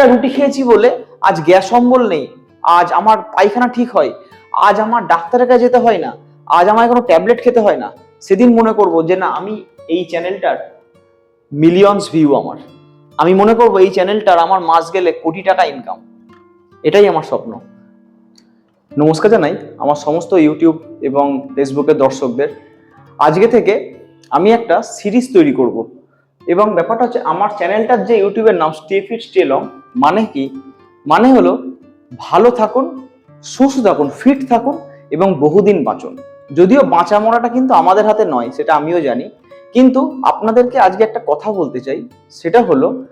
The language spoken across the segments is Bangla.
একটা রুটি খেয়েছি বলে আজ গ্যাস অম্বল নেই। আজ আমার পায়খানা ঠিক হয়। আজ আমার ডাক্তারের কাছে যেতে হয় না। আজ আমায় কোনো ট্যাবলেট খেতে হয় না। সেদিন মনে করব যে না, আমি এই চ্যানেলটার মিলিয়নস ভিউ আমার। আমি মনে করব এই চ্যানেলটার আমার মাস গেলে কোটি টাকা ইনকাম এটাই আমার স্বপ্ন। নমস্কার জানাই আমার সমস্ত ইউটিউব এবং ফেসবুকের দর্শকদের। আজকে থেকে আমি একটা সিরিজ তৈরি করব। এবং ব্যাপারটা হচ্ছে আমার চ্যানেলটার যে ইউটিউবের নাম স্টে ফিট স্টে লং মানে কি? মানে হলো ভালো থাকুন, সুস্থ থাকুন ফিট থাকুন এবং বহুদিন বাঁচুন। যদিও বাঁচা মরাটা কিন্তু আমাদের হাতে নয়, সেটা আমিও জানি। কিন্তু আপনাদেরকে আজকে একটা কথা বলতে চাই, সেটা হলো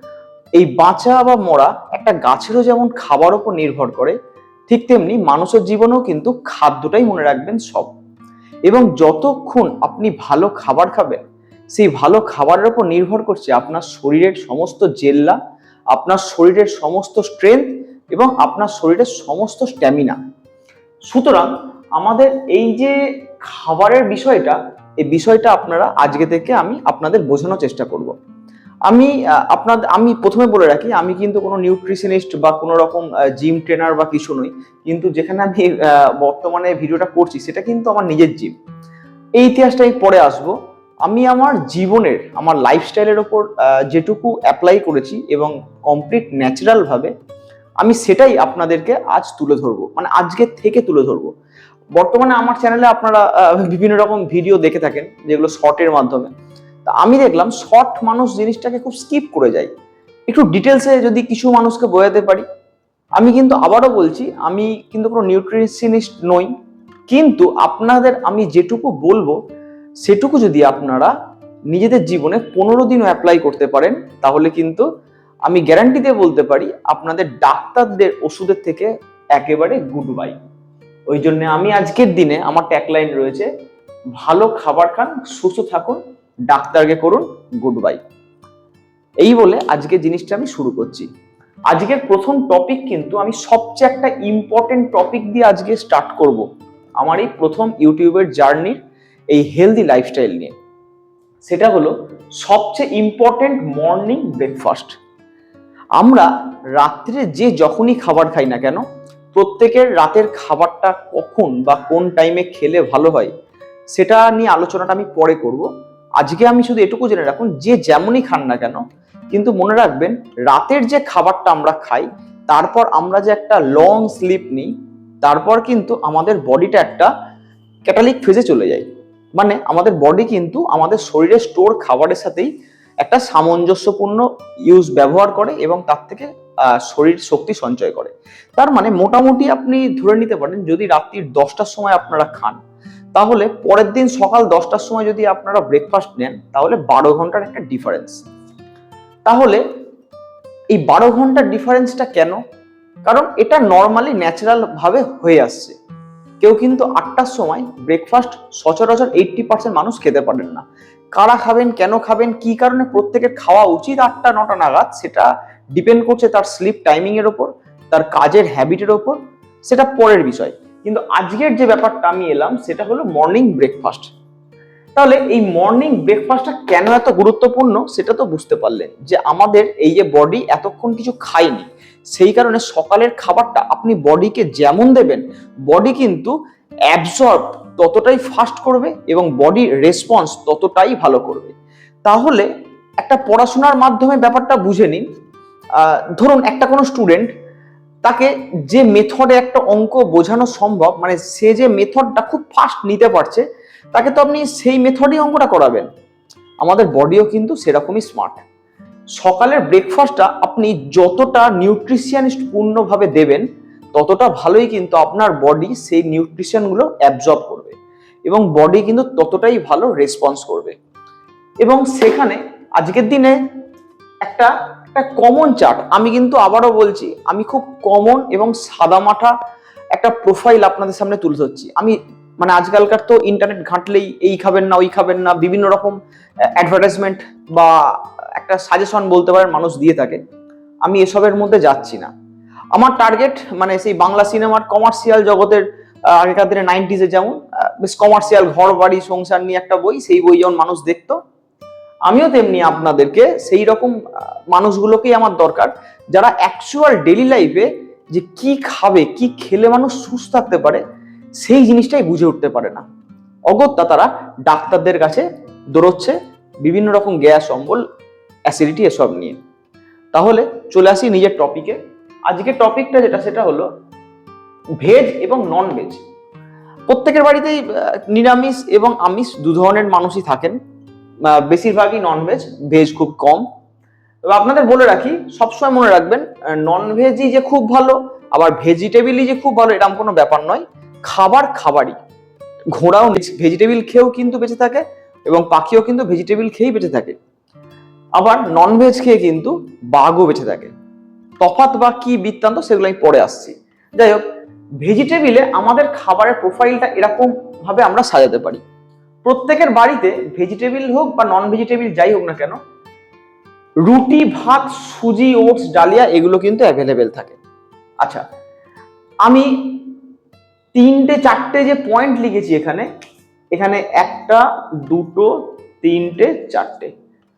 এই বাঁচা বা মরা একটা গাছেরও যেমন খাবার ওপর নির্ভর করে, ঠিক তেমনি মানুষের জীবনেও কিন্তু খাদ্যটাই মনে রাখবেন সব। এবং যতক্ষণ আপনি ভালো খাবার খাবেন, সেই ভালো খাবারের ওপর নির্ভর করছে আপনার শরীরের সমস্ত জেল্লা আপনার শরীরের সমস্ত স্ট্রেংথ এবং আপনার শরীরের সমস্ত স্ট্যামিনা সুতরাং আমাদের এই যে খাবারের বিষয়টা এই বিষয়টা আপনারা আজকে থেকে আমি আপনাদের বোঝানোর চেষ্টা করব। আমি আহ, আপনাদের আমি প্রথমে বলে রাখি আমি কিন্তু কোনো নিউট্রিশনিস্ট বা কোনো রকম জিম ট্রেনার বা কিছু নই। কিন্তু যেখানে আমি বর্তমানে ভিডিওটা করছি সেটা কিন্তু আমার নিজের জিম এই ইতিহাসটা আমি পরে আসব। আমি আমার জীবনের, আমার লাইফস্টাইলের ওপর যেটুকু অ্যাপ্লাই করেছি এবং কমপ্লিট ন্যাচারাল ভাবে, আমি সেটাই আপনাদেরকে আজ তুলে ধরবো। মানে আজকে থেকে তুলে ধরবো। বর্তমানে আমার চ্যানেলে আপনারা বিভিন্ন রকম ভিডিও দেখে থাকেন, যেগুলো শর্টের মাধ্যমে। তা আমি দেখলাম শর্ট মানুষ জিনিসটাকে খুব স্কিপ করে যায়। একটু ডিটেলসে যদি কিছু মানুষকে বোঝাতে পারি, আমি কিন্তু আবারও বলছি, আমি কিন্তু কোনো নিউট্রিশনিস্ট নই। কিন্তু আপনাদের আমি যেটুকু বলব সেটুকু যদি আপনারা নিজেদের জীবনে পনেরো দিনও অ্যাপ্লাই করতে পারেন, তাহলে কিন্তু আমি গ্যারান্টি দিয়ে বলতে পারি, আপনাদের ডাক্তারদের ওষুধের থেকে একেবারে গুড বাই ওই জন্য আমি আজকের দিনে আমার ট্যাগলাইন রয়েছে, ভালো খাবার খান, সুস্থ থাকুন, ডাক্তারকে করুন গুড বাই এই বলে আজকে জিনিসটা আমি শুরু করছি। আজকের প্রথম টপিক কিন্তু আমি সবচেয়ে একটা ইম্পর্টেন্ট টপিক দিয়ে আজকে স্টার্ট করব। আমার এই প্রথম ইউটিউবের জার্নির এই হেলদি লাইফস্টাইল নিয়ে। সেটা হলো সবচেয়ে ইম্পর্টেন্ট মর্নিং ব্রেকফাস্ট আমরা রাত্রে যে যখনই খাবার খাই না কেন, প্রত্যেকের রাতের খাবারটা কখন বা কোন টাইমে খেলে ভালো হয়, সেটা নিয়ে আলোচনাটা আমি পরে করব। আজকে আমি শুধু এটুকু জেনে রাখুন, যে যেমনই খান না কেন, কিন্তু মনে রাখবেন রাতের যে খাবারটা আমরা খাই, তারপর আমরা যে একটা লং স্লিপ নিই, তারপর কিন্তু আমাদের বডিটা একটা ক্যাটালিক ফেজে চলে যায়। মানে আমাদের বডি কিন্তু আমাদের শরীরের স্টোর খাবারের সাথেই একটা সামঞ্জস্যপূর্ণ ইউজ ব্যবহার করে এবং তার থেকে শরীর শক্তি সঞ্চয় করে। তার মানে মোটামুটি আপনি ধরে নিতে পারেন যদি রাত্রির দশটার সময় আপনারা খান, তাহলে পরের দিন সকাল দশটার সময় যদি আপনারা ব্রেকফাস্ট নেন, তাহলে বারো ঘণ্টার একটা ডিফারেন্স তাহলে এই বারো ঘণ্টার ডিফারেন্সটা কেন? কারণ এটা নর্মালি ন্যাচারাল ভাবে হয়ে আসছে। কেউ কিন্তু আটটার সময় ব্রেকফাস্ট সচরাচর এইটটি পার্সেন্ট মানুষ খেতে পারেন না। কারা খাবেন, কেন খাবেন, কি কারণে প্রত্যেকের খাওয়া উচিত আটটা, নটা নাগাদ, সেটা ডিপেন্ড করছে তার স্লিপ টাইমিং এর ওপর, তার কাজের হ্যাবিটের ওপর, সেটা পরের বিষয়। কিন্তু আজকের যে ব্যাপারটা আমি এলাম, সেটা হলো মর্নিং ব্রেকফাস্ট তাহলে এই মর্নিং ব্রেকফাস্টটা কেন এত গুরুত্বপূর্ণ, সেটা তো বুঝতে পারলেন যে আমাদের এই যে বডি এতক্ষণ কিছু খায়নি। সেই কারণে সকালের খাবারটা আপনি বডিকে যেমন দেবেন, বডি কিন্তু অ্যাবসর্ব ততটাই ফাস্ট করবে এবং বডি রেসপন্স ততটাই ভালো করবে। তাহলে একটা পড়াশোনার মাধ্যমে ব্যাপারটা বুঝে নিন। ধরুন একটা কোনো স্টুডেন্ট তাকে যে মেথডে একটা অঙ্ক বোঝানো সম্ভব মানে সে যে মেথডটা খুব ফাস্ট নিতে পারছে, তাকে তো আপনি সেই মেথডেই অঙ্কটা করাবেন। আমাদের বডিও কিন্তু সেরকমই স্মার্ট সকালের ব্রেকফাস্টটা আপনি যতটা নিউট্রিশিয়ানিস্ট পূর্ণভাবে দেবেন, ততটা ভালোই কিন্তু আপনার বডি সেই নিউট্রিশনগুলো অ্যাবজর্ব করবে এবং বডি কিন্তু ততটাই ভালো রেসপন্স করবে। এবং সেখানে আজকের দিনে একটা একটা কমন চার্ট আমি কিন্তু আবারও বলছি, আমি খুব কমন এবং সাদামাঠা একটা প্রোফাইল আপনাদের সামনে তুলে ধরছি। আমি মানে আজকালকার তো ইন্টারনেট ঘাঁটলেই এই খাবেন না, ওই খাবেন না, বিভিন্ন রকম অ্যাডভার্টাইজমেন্ট বা একটা সাজেশন বলতে পারেন, মানুষ দিয়ে থাকে, আমি এসবের মধ্যে যাচ্ছি না। আমার টার্গেট মানে সেই বাংলা সিনেমার কমার্শিয়াল জগতের আগেকার দিনে নাইনটিজে যেমন বেশ কমার্শিয়াল ঘর বাড়ি সংসার নিয়ে একটা বই, সেই বই যেমন মানুষ দেখতো, আমিও তেমনি আপনাদেরকে সেই রকম মানুষগুলোকেই আমার দরকার, যারা অ্যাকচুয়াল ডেলি লাইফে যে কি খাবে, কি খেলে মানুষ সুস্থ থাকতে পারে, সেই জিনিসটাই বুঝে উঠতে পারে না। অগত্যা তারা ডাক্তারদের কাছে দৌড়চ্ছে, বিভিন্ন রকম গ্যাস, অম্বল অ্যাসিডিটি এসব নিয়ে। তাহলে চলে আসি নিজের টপিকে আজকে টপিকটা যেটা, সেটা হলো ভেজ এবং নন ভেজ প্রত্যেকের বাড়িতেই নিরামিষ এবং আমিষ দু ধরনের মানুষই থাকেন। বেশিরভাগই নন ভেজ খুব কম। তবে আপনাদের বলে রাখি, সবসময় মনে রাখবেন নন ভেজই যে খুব ভালো, আবার ভেজিটেবিলই যে খুব ভালো এরকম কোনো ব্যাপার নয়। খাবার খাবারই। ঘোড়াও ভেজিটেবিল খেয়েও কিন্তু বেঁচে থাকে এবং পাখিও কিন্তু ভেজিটেবিল খেয়েই বেঁচে থাকে। আবার নন ভেজ খেয়ে কিন্তু বাঘও বেঁচে থাকে। তফাত বা কি বৃত্তান্ত সেগুলো আমি পরে আসছি। যাই হোক ভেজিটেবিলে আমাদের খাবারের প্রোফাইলটা এরকম ভাবে আমরা সাজাতে পারি। প্রত্যেকের বাড়িতে ভেজিটেবিল হোক বা নন ভেজিটেবিল যাই হোক না কেন, রুটি, ভাত, সুজি, ওটস, ডালিয়া এগুলো কিন্তু অ্যাভেলেবেল থাকে। আচ্ছা আমি তিনটে, চারটে যে পয়েন্ট লিখেছি এখানে এখানে একটা, দুটো, তিনটে, চারটে।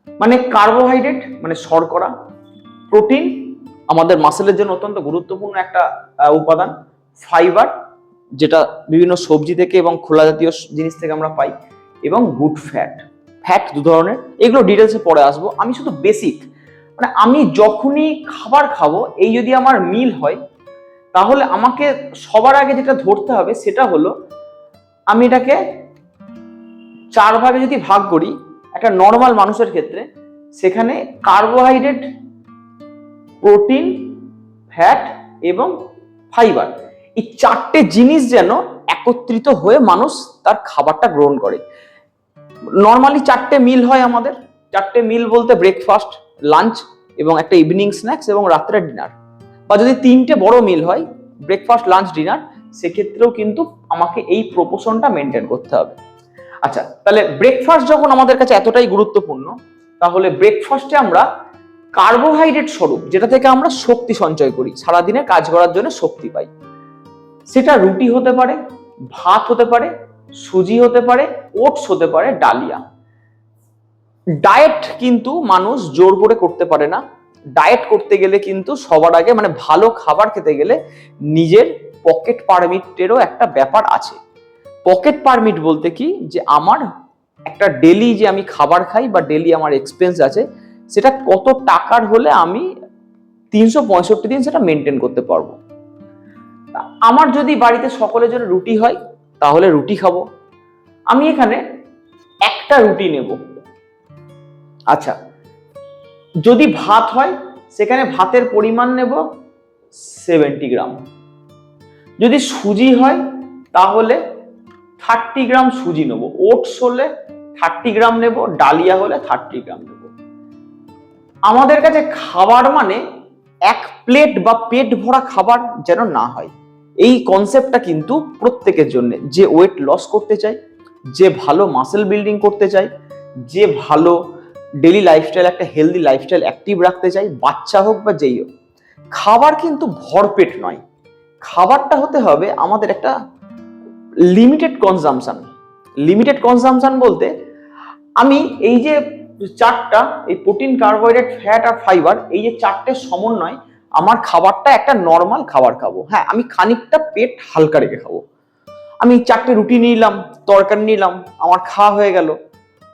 মানে কার্বোহাইড্রেট মানে শর্করা প্রোটিন আমাদের মাসেলের জন্য অত্যন্ত গুরুত্বপূর্ণ একটা উপাদান। ফাইবার যেটা বিভিন্ন সবজি থেকে এবং খোলা জাতীয় জিনিস থেকে আমরা পাই, এবং গুড ফ্যাট ফ্যাট দু ধরনের। এগুলো ডিটেলসে পরে আসব। আমি শুধু বেসিক মানে আমি যখনই খাবার খাব, এই যদি আমার মিল হয়, তাহলে আমাকে সবার আগে যেটা ধরতে হবে, সেটা হলো, আমি এটাকে চার ভাগে যদি ভাগ করি একটা নর্মাল মানুষের ক্ষেত্রে সেখানে কার্বোহাইড্রেট প্রোটিন ফ্যাট এবং ফাইবার এই চারটে জিনিস যেন একত্রিত হয়ে মানুষ তার খাবারটা গ্রহণ করে। নর্মালি চারটে মিল হয় আমাদের। চারটে মিল বলতে ব্রেকফাস্ট লাঞ্চ এবং একটা ইভিনিং স্ন্যাক্স এবং রাত্রের ডিনার বা যদি তিনটে বড় মিল হয় ব্রেকফাস্ট লাঞ্চ ডিনার সেক্ষেত্রেও কিন্তু আমাকে এই প্রপোশনটা মেনটেন করতে হবে। আচ্ছা তাহলে ব্রেকফাস্ট যখন আমাদের কাছে এতটাই গুরুত্বপূর্ণ, তাহলে ব্রেকফাস্টে আমরা কার্বোহাইড্রেট স্বরূপ, যেটা থেকে আমরা শক্তি সঞ্চয় করি, সারাদিনে কাজ করার জন্য শক্তি পাই। সেটা রুটি হতে পারে, ভাত হতে পারে, সুজি হতে পারে, ওটস হতে পারে, ডালিয়া। ডায়েট কিন্তু মানুষ জোর করে করতে পারে না। ডায়েট করতে গেলে কিন্তু সবার আগে মানে ভালো খাবার খেতে গেলে নিজের পকেট পারমিটেরও একটা ব্যাপার আছে। পকেট পারমিট বলতে কি? যে আমার একটা ডেলি যে আমি খাবার খাই বা ডেলি আমার এক্সপেন্স আছে, সেটা কত টাকার হলে আমি তিনশো পঁয়ষট্টি দিন সেটা মেনটেন করতে পারব। আমার যদি বাড়িতে সকলের জন্য রুটি হয়, তাহলে রুটি খাব। আমি এখানে একটা রুটি নেব। আচ্ছা যদি ভাত হয়, সেখানে ভাতের পরিমাণ নেব সেভেন্টি গ্রাম। যদি সুজি হয়, তাহলে থার্টি গ্রাম সুজি নেব। ওটস হলে থার্টি গ্রাম নেব, ডালিয়া হলে থার্টি গ্রাম নেব। আমাদের কাছে খাবার মানে এক প্লেট বা পেট ভরা খাবার যেন না হয়। এই কনসেপ্টটা কিন্তু প্রত্যেকের জন্য। যে ওয়েট লস করতে চায়, যে ভালো মাসেল বিল্ডিং করতে চায়, যে ভালো ডেলি লাইফস্টাইল একটা হেলদি লাইফস্টাইল অ্যাক্টিভ রাখতে চাই বাচ্চা হোক বা যেই হোক। খাবার কিন্তু ভরপেট নয়। খাবারটা হতে হবে আমাদের একটা লিমিটেড কনজামশন লিমিটেড কনজামশন বলতে আমি এই যে চারটা, এই প্রোটিন কার্বোহাইড্রেট ফ্যাট আর ফাইবার এই যে চারটে সমন্বয় আমার খাবারটা একটা নর্মাল খাবার খাব। হ্যাঁ আমি খানিকটা পেট হালকা রেখে খাব। আমি চারটে রুটি নিলাম, তরকারি নিলাম, আমার খাওয়া হয়ে গেল।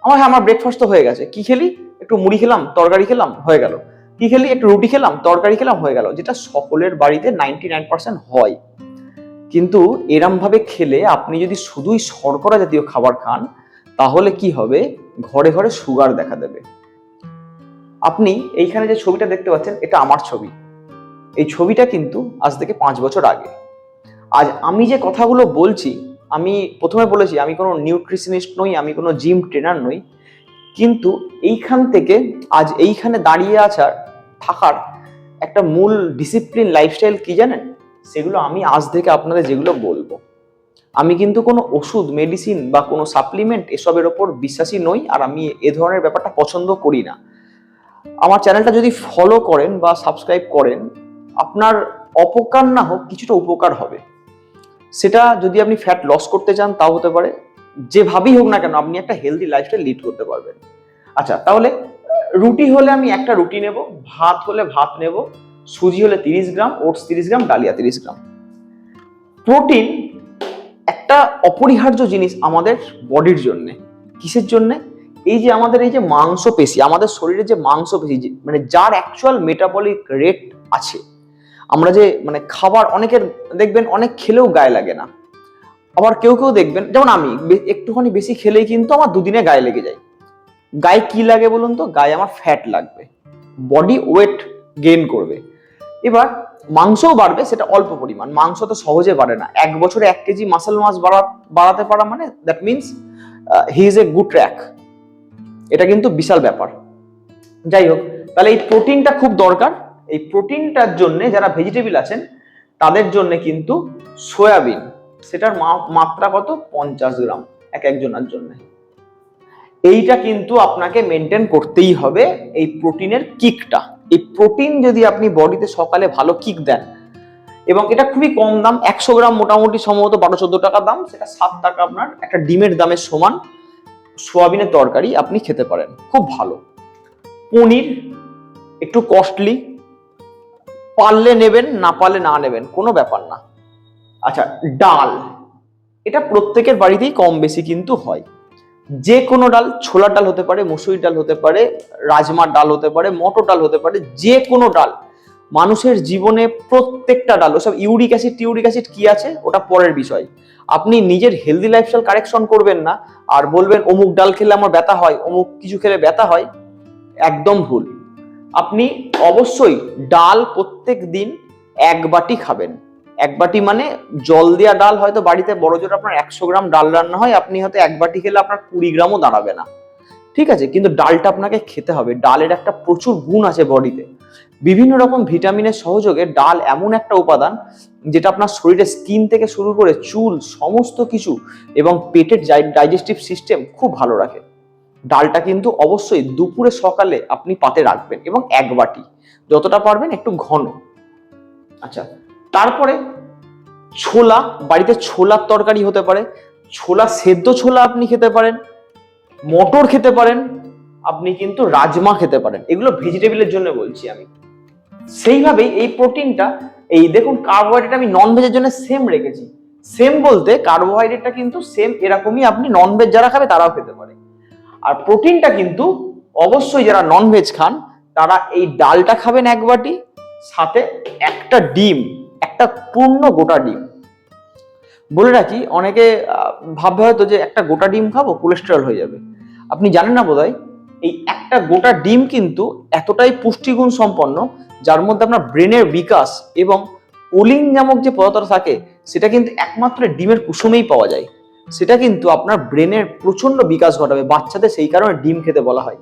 আমার হ্যাঁ আমার ব্রেকফাস্ট তো হয়ে গেছে। কি খেলি? একটু মুড়ি খেলাম, তরকারি খেলাম, হয়ে গেল। কি খেলি? একটু রুটি খেলাম, তরকারি খেলাম, হয়ে গেল। যেটা সকলের বাড়িতে নাইনটি নাইন পার্সেন্ট হয়। কিন্তু এরমভাবে খেলে আপনি যদি শুধুই শর্করা জাতীয় খাবার খান, তাহলে কি হবে? ঘরে ঘরে সুগার দেখা দেবে। আপনি এইখানে যে ছবিটা দেখতে পাচ্ছেন, এটা আমার ছবি। এই ছবিটা কিন্তু আজ থেকে পাঁচ বছর আগে। আজ আমি যে কথাগুলো বলছি, আমি প্রথমে বলেছি, আমি কোনো নিউট্রিশনিস্ট নই, আমি কোনো জিম ট্রেনার নই। কিন্তু এইখান থেকে আজ এইখানে দাঁড়িয়ে আসার, থাকার একটা মূল ডিসিপ্লিন লাইফস্টাইল কি জানেন? সেগুলো আমি আজ থেকে আপনাদের যেগুলো বলব। আমি কিন্তু কোনো ওষুধ মেডিসিন বা কোনো সাপ্লিমেন্ট এসবের ওপর বিশ্বাসী নই আর আমি এ ধরনের ব্যাপারটা পছন্দ করি না। আমার চ্যানেলটা যদি ফলো করেন বা সাবস্ক্রাইব করেন, আপনার অপকার না হোক কিছুটা উপকার হবে। সেটা যদি আপনি ফ্যাট লস করতে চান, তাও হতে পারে। যেভাবেই হোক না কেন, আপনি একটা হেলদি লাইফস্টাইল লিড করতে পারবেন। আচ্ছা তাহলে রুটি হলে আমি একটা রুটি নেব, ভাত হলে ভাত নেব সুজি হলে তিরিশ গ্রাম, ওটস তিরিশ গ্রাম, ডালিয়া তিরিশ গ্রাম। প্রোটিন একটা অপরিহার্য জিনিস আমাদের বডির জন্যে। কিসের জন্য? এই যে আমাদের এই যে মাংসপেশি, আমাদের শরীরে যে মাংসপেশি মানে যার অ্যাকচুয়াল মেটাবলিক রেট আছে। আমরা যে মানে খাবার অনেকের, দেখবেন অনেক খেলেও গায়ে লাগে না। আবার কেউ কেউ দেখবেন, যেমন আমি একটুখানি বেশি খেলেই কিন্তু আমার দুদিনে গায়ে লেগে যায়। গায়ে কি লাগে বলুন তো? গায়ে আমার ফ্যাট লাগবে। বডি ওয়েট গেইন করবে। এবার মাংসও বাড়বে, সেটা অল্প পরিমাণ। মাংস তো সহজে বাড়ে না। এক বছরে এক কেজি মাসেল মাস বাড়াতে পারা মানে that means he is a good track এটা কিন্তু বিশাল ব্যাপার। যাই হোক, তাহলে এই প্রোটিনটা খুব দরকার। এই প্রোটিনটার জন্য যারা ভেজিটেবল আছেন, তাদের জন্য কিন্তু সয়াবিন, সেটার মাত্রা কত? পঞ্চাশ গ্রাম, এক একজনের জন্য। এইটা কিন্তু আপনাকে মেনটেন করতেই হবে এই প্রোটিনের কিকটা এই প্রোটিন যদি আপনি বডিতে সকালে ভালো কিক দেন, এবং এটা খুবই কম দাম, একশো গ্রাম মোটামুটি সম্ভবত বারো চোদ্দ টাকা দাম, সেটা সাত টাকা আপনার একটা ডিমের দামের সমান সোয়াবিনের তরকারি আপনি খেতে পারেন, খুব ভালো। পনির একটু কস্টলি পারলে নেবেন, না পারলে না নেবেন, কোনো ব্যাপার না। আচ্ছা ডাল, এটা প্রত্যেকের বাড়িতেই কম বেশি কিন্তু হয়। যে কোনো ডাল, ছোলার ডাল হতে পারে মুসুরি ডাল হতে পারে, রাজমার ডাল হতে পারে, মটর ডাল হতে পারে যে কোনো ডাল। মানুষের জীবনে প্রত্যেকটা ডাল, ওসব ইউরিক অ্যাসিড, টিউরিক অ্যাসিড কি আছে? ওটা পরের বিষয়। আপনি নিজের হেলদি লাইফস্টাইল কারেকশন করবেন না আর বলবেন, অমুক ডাল খেলে আমার ব্যথা হয়, অমুক কিছু খেলে ব্যথা হয়। একদম ভুল। আপনি অবশ্যই ডাল প্রত্যেক দিন এক বাটি খাবেন। এক বাটি মানে জল দেওয়া ডাল হয়তো বাড়িতে বড় জোর আপনার একশো গ্রাম ডাল রান্না হয়, আপনি হয়তো এক বাটি খেলে আপনার কুড়ি গ্রামও দাঁড়াবে না। ঠিক আছে? কিন্তু ডালটা আপনাকে খেতে হবে। ডালের একটা প্রচুর গুণ আছে বডিতে। বিভিন্ন রকম ভিটামিনের সহযোগে ডাল এমন একটা উপাদান যেটা আপনার শরীরের স্কিন থেকে শুরু করে চুল, সমস্ত কিছু এবং পেটের ডাইজেস্টিভ সিস্টেম খুব ভালো রাখে। ডালটা কিন্তু অবশ্যই দুপুরে, সকালে আপনি পাতে রাখবেন এবং এক বাটি। যতটা পারবেন একটু ঘন। আচ্ছা তারপরে ছোলা, বাড়িতে ছোলার তরকারি হতে পারে, ছোলা সেদ্ধ ছোলা আপনি খেতে পারেন, মটর খেতে পারেন, আপনি কিন্তু রাজমা খেতে পারেন। এগুলো ভেজিটেবলের জন্য বলছি আমি। সেইভাবেই এই প্রোটিনটা, এই দেখুন কার্বোহাইড্রেট আমি নন ভেজের জন্য সেম রেখেছি। সেম বলতে কার্বোহাইড্রেটটা কিন্তু সেম এরকমই আপনি নন ভেজ যারা খাবে তারাও খেতে পারে। আর প্রোটিনটা কিন্তু অবশ্যই যারা নন ভেজ খান, তারা এই ডালটা খাবেন এক বাটি, সাথে একটা ডিম। একটা পূর্ণ গোটা ডিম। বলে রাখি, অনেকে ভাববে হয়তো যে একটা গোটা ডিম খাব কোলেস্টেরল হয়ে যাবে। আপনি জানেন না বোধহয়, এই একটা গোটা ডিম কিন্তু এতটাই পুষ্টিগুণ সম্পন্ন, যার মধ্যে আপনার ব্রেনের বিকাশ এবং ওলিন নামক যে পদার্থ থাকে, সেটা কিন্তু একমাত্র ডিমের কুসুমেই পাওয়া যায়। সেটা কিন্তু আপনার ব্রেনের প্রচণ্ড বিকাশ ঘটাবে, বাচ্চাদের সেই কারণে ডিম খেতে বলা হয়।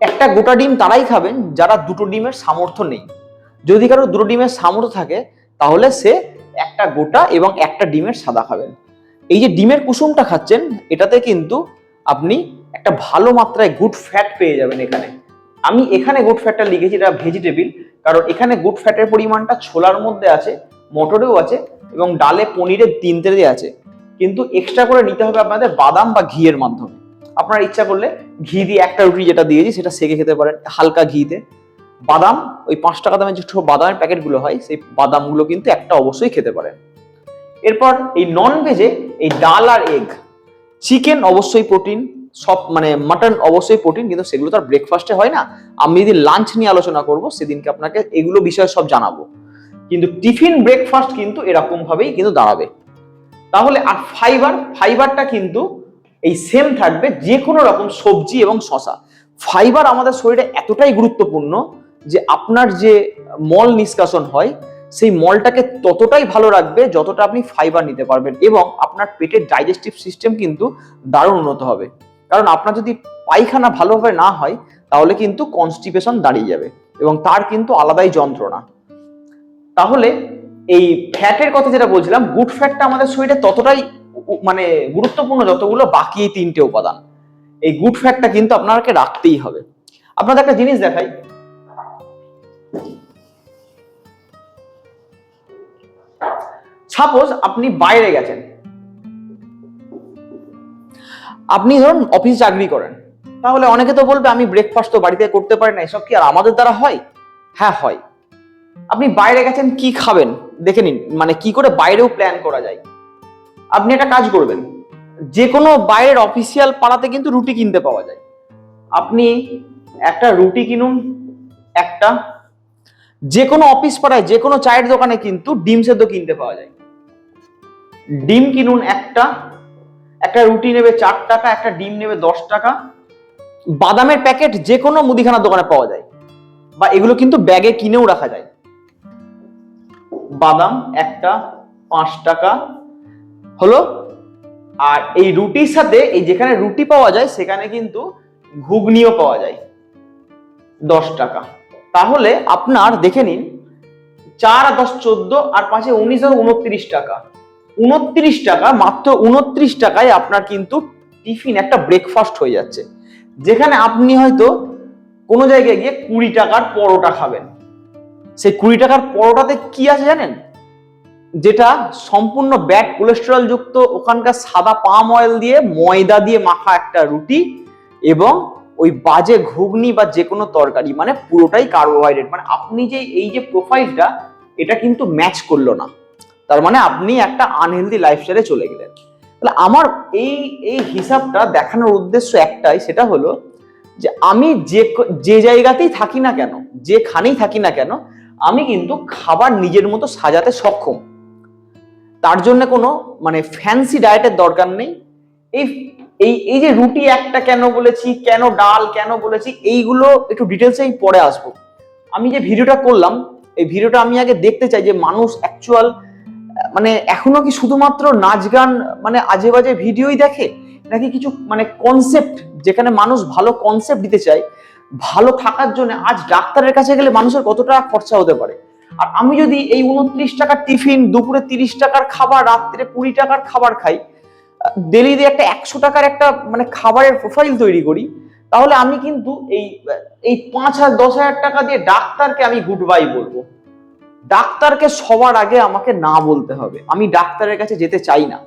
একটা গোটা ডিম তারাই খাবেন, যারা দুটো ডিমের সামর্থ্য নেই। যদি কারও দুটো ডিমের সামর্থ্য থাকে, তাহলে সে একটা গোটা এবং একটা ডিমের সাদা খাবেন। এই যে ডিমের কুসুমটা খাচ্ছেন, এটাতে কিন্তু আপনি একটা ভালো মাত্রায় গুড ফ্যাট পেয়ে যাবেন এখানে। আমি এখানে গুড ফ্যাটটা লিখেছি, এটা ভেজিটেবিল কারণ এখানে গুড ফ্যাটের পরিমাণটা ছোলার মধ্যে আছে, মটরেও আছে, এবং ডালে পনিরের তিনটেতে আছে। কিন্তু এক্সট্রা করে নিতে হবে আপনাদের বাদাম বা ঘিয়ের মাধ্যমে। আপনার ইচ্ছা করলে ঘি দিয়ে একটা রুটি যেটা দিয়েছি, সেটা সেকে খেতে পারেন, হালকা ঘিতে। বাদাম, ওই পাঁচ টাকা দামের যে ছোট বাদামের প্যাকেটগুলো হয়, সেই বাদামগুলো কিন্তু একটা অবশ্যই খেতে পারেন। এরপর এই নন ভেজে এই ডাল আর এগ চিকেন অবশ্যই প্রোটিন সব মানে মাটন অবশ্যই প্রোটিন কিন্তু সেগুলো তো আর ব্রেকফাস্টে হয় না। আমি যদি লাঞ্চ নিয়ে আলোচনা করব, সেদিনকে আপনাকে এগুলো বিষয়ে সব জানাব। কিন্তু টিফিন ব্রেকফাস্ট কিন্তু এরকম ভাবেই কিন্তু দাঁড়াবে। তাহলে আর ফাইবার ফাইবারটা কিন্তু এই সেম থাকবে যে কোনো রকম সবজি এবং শশা ফাইবার আমাদের শরীরে এতটাই গুরুত্বপূর্ণ যে আপনার যে মল নিষ্কাশন হয়, সেই মলটাকে ততটাই ভালো রাখবে যতটা আপনি ফাইবার নিতে পারবেন এবং আপনার পেটের ডাইজেস্টিভ সিস্টেম কিন্তু দারুণ উন্নত হবে। কারণ আপনার যদি পায়খানা ভালোভাবে না হয়, তাহলে কিন্তু কনস্টিপেশন দাঁড়িয়ে যাবে এবং তার কিন্তু আলাদাই যন্ত্রণা। তাহলে এই ফ্যাটের কথা যেটা বলছিলাম গুড ফ্যাটটা আমাদের শরীরে ততটাই মানে গুরুত্বপূর্ণ যতগুলো বাকি তিনটে উপাদান। এই গুড ফ্যাটটা কিন্তু আপনাকে রাখতেই হবে। আপনাদের একটা জিনিস দেখাই সাপোজ আপনি বাইরে গেছেন। আপনি ধরুন অফিস চাকরি করেন। তাহলে অনেকে তো বলবে, আমি ব্রেকফাস্ট তো বাড়িতে করতে পারি না। এসব কি আর আমাদের দ্বারা হয়? হ্যাঁ হয়। আপনি বাইরে গেছেন, কি খাবেন? দেখে নিন মানে কি করে বাইরেও প্ল্যান করা যায়? আপনি একটা কাজ করবেন। যে কোনো বাইরের অফিসিয়াল পাড়াতে কিন্তু রুটি কিনতে পাওয়া যায়। আপনি একটা রুটি কিনুন, একটা। যে কোনো অফিস পাড়ায় যে কোনো চায়ের দোকানে কিন্তু ডিম সেদ্ধ কিনতে পাওয়া যায়। ডিম কিনুন একটা একটা রুটি নেবে চার টাকা, একটা ডিম নেবে দশ টাকা। বাদামের প্যাকেট যে কোনো মুদিখানার দোকানে পাওয়া যায়। বা এগুলো কিন্তু ব্যাগে কিনেও রাখা যায়। বাদাম একটা, পাঁচ টাকা। হলো? আর এই রুটির সাথে এই যেখানে রুটি পাওয়া যায়, সেখানে কিন্তু ঘুগনিও পাওয়া যায়। দশ টাকা। তাহলে আপনার দেখে নিন, চার দশ চোদ্দ আর পাঁচে উনিশ আর উনত্রিশ টাকা। উনত্রিশ টাকা, মাত্র উনত্রিশ টাকায় আপনার কিন্তু টিফিন একটা ব্রেকফাস্ট হয়ে যাচ্ছে। যেখানে আপনি হয়তো কোনো জায়গায় গিয়ে কুড়ি টাকার পরোটা খাবেন। সেই কুড়ি টাকার পরোটাতে কি আছে জানেন? যেটা সম্পূর্ণ ব্যাড কোলেস্টেরল যুক্ত, ওখানকার সাদা পাম অয়েল দিয়ে, ময়দা দিয়ে মাখা একটা রুটি এবং ওই বাজে ঘুগনি বা যে কোনো তরকারি মানে পুরোটাই কার্বোহাইড্রেট মানে আপনি যে এই যে প্রোফাইলটা এটা কিন্তু ম্যাচ করল না। তার মানে আপনি একটা আনহেলদি লাইফস্টাইলে চলে গেলেন। তাহলে আমার এই এই হিসাবটা দেখানোর উদ্দেশ্য একটাই, সেটা হলো যে আমি যে যে জায়গাতেই থাকি না কেন, যেখানেই থাকি না কেন, আমি কিন্তু খাবার নিজের মতো সাজাতে সক্ষম। তার জন্য কোনো মানে ফ্যান্সি ডায়েটের দরকার নেই। এই এই এই যে রুটি একটা কেন বলেছি, কেন ডাল কেন বলেছি, এইগুলো একটু ডিটেলসে পরে আসব। আমি যে ভিডিওটা করলাম, এই ভিডিওটা আমি আগে দেখতে চাই যে মানুষ অ্যাকচুয়াল মানে এখনও কি শুধুমাত্র নাচ গান মানে আজে বাজে ভিডিওই দেখে? নাকি কিছু মানে কনসেপ্ট যেখানে মানুষ ভালো কনসেপ্ট দিতে চায়, ভালো থাকার জন্য আজ ডাক্তারের কাছে গেলে মানুষের কত টাকা খরচা হতে পারে? আর আমি যদি এই উনত্রিশ টাকার টিফিন, দুপুরে তিরিশ টাকার খাবার, রাত্রে কুড়ি টাকার খাবার খাই ডেলিতে একটা একশো টাকার একটা মানে খাবারের প্রোফাইল তৈরি করি, তাহলে আমি কিন্তু এই এই পাঁচ হাজার, দশ হাজার টাকা দিয়ে ডাক্তারকে আমি গুড বাই বলব। ডাক্তারকে সবার আগে আমাকে না বলতে হবে। আমি ডাক্তারের কাছে যেতে চাই না।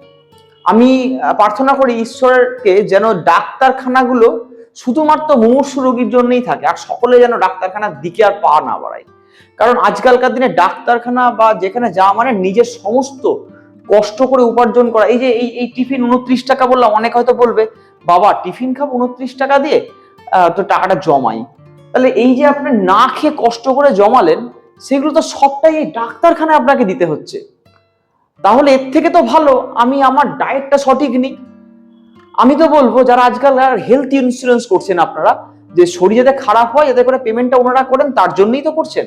আমি প্রার্থনা করি ঈশ্বরকে যেন ডাক্তারখানাগুলো শুধুমাত্র মুমূর্ষু রোগীর জন্যই থাকে আর সকলে যেন ডাক্তারখানার দিকে আর পা না বাড়ায়। কারণ আজকালকার দিনে ডাক্তারখানা বা যেখানে যাওয়া মানে নিজের সমস্ত কষ্ট করে উপার্জন করা। এই যে, এই এই টিফিন উনত্রিশ টাকা বললাম, অনেক হয়তো বলবে, বাবা, টিফিন খাব উনত্রিশ টাকা দিয়ে? তো টাকাটা জমাই। তাহলে এই যে আপনি না খেয়ে কষ্ট করে জমালেন সেগুলো তো সবটাই এই ডাক্তারখানায় আপনাকে দিতে হচ্ছে। তাহলে এর থেকে তো ভালো, আমি আমার ডায়েটটা সঠিক নিই। আমি তো বলব, যারা আজকাল হেলথ ইন্স্যুরেন্স করছেন আপনারা, যে শরীর যাতে খারাপ হয়, যাতে করে পেমেন্টটা ওনারা করেন, তার জন্যই তো করছেন।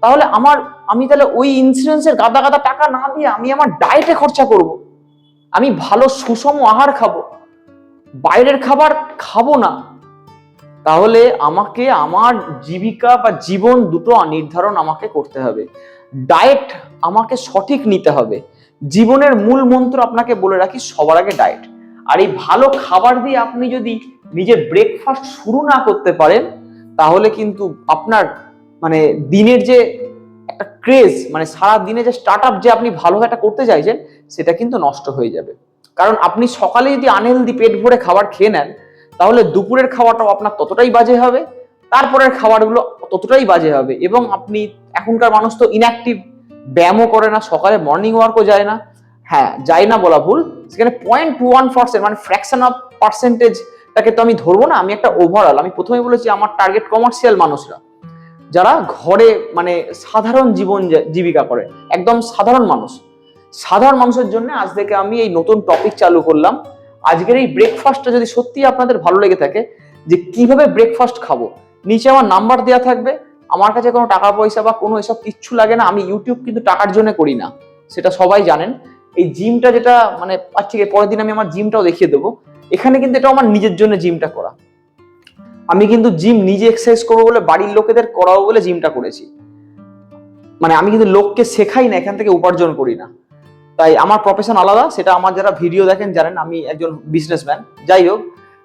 তাহলে আমার, আমি তাহলে ওই ইন্স্যুরেন্সের গাদা গাদা টাকা না দিয়ে আমি আমার ডায়েটে খরচা করব। আমি ভালো সুষম আহার খাব। বাইরের খাবার খাব না। তাহলে আমাকে আমার জীবিকা বা জীবন দুটো নির্ধারণ আমাকে করতে হবে। ডায়েট আমাকে সঠিক নিতে হবে। জীবনের মূল মন্ত্র আপনাকে বলে রাখি, সবার আগে ডায়েট আর এই ভালো খাবার দিয়ে আপনি যদি নিজের ব্রেকফাস্ট শুরু না করতে পারেন, তাহলে কিন্তু আপনার মানে দিনের যে একটা ক্রেজ মানে সারা দিনে যে স্টার্ট আপ যে আপনি ভালো একটা করতে চাইছেন, সেটা কিন্তু নষ্ট হয়ে যাবে। কারণ আপনি সকালে যদি আনহেলদি পেট ভরে খাবার খেয়ে নেন তাহলে দুপুরের খাওয়াটাও আপনার ততটাই বাজে হবে, তারপরের খাবারগুলো ততটাই বাজে হবে এবং আপনি এখনকার মানুষ তো ইনঅ্যাক্টিভ ব্যায়ামও করে না, সকালে মর্নিং ওয়ার্কও যায় না। হ্যাঁ যায় না বলা ভুল, সেখানে পয়েন্ট টু ওয়ান পার্সেন্ট মানে ফ্র্যাকশন অফ পার্সেন্টেজটাকে তো আমি ধরবো না, আমি একটা ওভারঅল আমি প্রথমে বলেছি আমার টার্গেট কমার্শিয়াল মানুষরা। যারা ঘরে মানে সাধারণ জীবন জীবিকা করে, একদম সাধারণ মানুষ। সাধারণ মানুষের জন্য আজ থেকে আমি এই নতুন টপিক চালু করলাম। আজকের এই ব্রেকফাস্টটা যদি সত্যি আপনাদের ভালো লেগে থাকে, যে কীভাবে ব্রেকফাস্ট খাব, নিচে আমার নাম্বার দেওয়া থাকবে, আমার কাছে কোনো টাকা পয়সা বা কোনো এসব কিচ্ছু লাগে না, আমি ইউটিউব কিন্তু টাকার জন্য করি না, সেটা সবাই জানেন। এই জিমটা যেটা মানে থেকে পরের দিন আমি আমার জিমটাও দেখিয়ে দেবো, এখানে কিন্তু এটা আমার নিজের জন্য জিমটা করা। আমি কিন্তু জিম নিজে এক্সারসাইজ করব বলে, বাড়ির লোকেদের করাবো বলে জিমটা করেছি। মানে আমি কিন্তু লোককে শেখাই না, এখান থেকে উপার্জন করি না। তাই আমার প্রফেশন আলাদা, সেটা আমার যারা ভিডিও দেখেন জানেন, আমি একজন বিজনেসম্যান যাই হোক,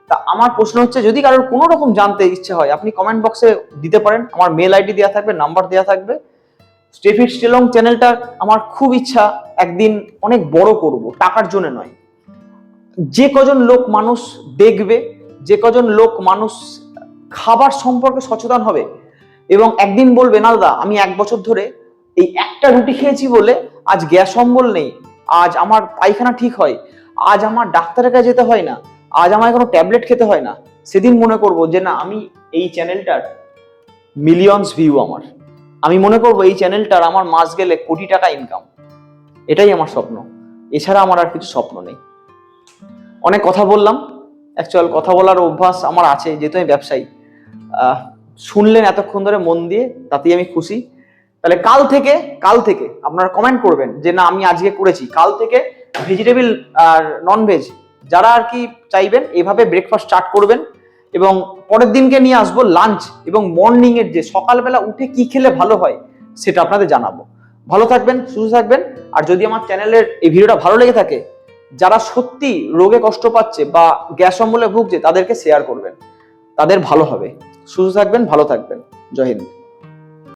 তা আমার প্রশ্ন হচ্ছে, যদি কারোর কোনো রকম জানতে ইচ্ছে হয়, আপনি কমেন্ট বক্সে দিতে পারেন। আমার মেল আইডি দেওয়া থাকবে নাম্বার দেওয়া থাকবে। স্টেফিট স্টেলং চ্যানেলটা আমার খুব ইচ্ছা, একদিন অনেক বড় করব, টাকার জন্য নয়। যে কজন লোক মানুষ দেখবে, যে কজন লোক মানুষ খাবার সম্পর্কে সচেতন হবে, এবং একদিন বলবে, না দাদা, আমি এক বছর ধরে এই একটা রুটি খেয়েছি বলে আজ গ্যাস অম্বল নেই, আজ আমার পায়খানা ঠিক হয়, আজ আমার ডাক্তারের কাছে যেতে হয় না, আজ আমায় কোনো ট্যাবলেট খেতে হয় না। সেদিন মনে করব যে, না, আমি এই চ্যানেলটার মিলিয়নস ভিউ আমার। আমি মনে করব এই চ্যানেলটার আমার মাস গেলে কোটি টাকা ইনকাম এটাই আমার স্বপ্ন। এছাড়া আমার আর কিছু স্বপ্ন নেই। অনেক কথা বললাম। অ্যাকচুয়াল কথা বলার অভ্যাস আমার আছে, যেহেতু আমি ব্যবসায়ী। শুনলেন এতক্ষণ ধরে মন দিয়ে, তাতেই আমি খুশি। তাহলে কাল থেকে কাল থেকে আপনারা কমেন্ট করবেন যে না, আমি আজকে করেছি। কাল থেকে ভেজিটেবল আর নন ভেজ যারা আর কি চাইবেন, এভাবে ব্রেকফাস্ট স্টার্ট করবেন এবং পরের দিনকে নিয়ে আসব লাঞ্চ এবং মর্নিং এর যে সকালবেলা উঠে কি খেলে ভালো হয় সেটা আপনাদের জানাব। ভালো থাকবেন, সুস্থ থাকবেন। আর যদি আমার চ্যানেলের এই ভিডিওটা ভালো লেগে থাকে, যারা সত্যি রোগে কষ্ট পাচ্ছে বা গ্যাস অম্বলে ভুগছে, তাদেরকে শেয়ার করবেন। তাদের ভালো হবে। সুস্থ থাকবেন, ভালো থাকবেন। জয় হিন্দ।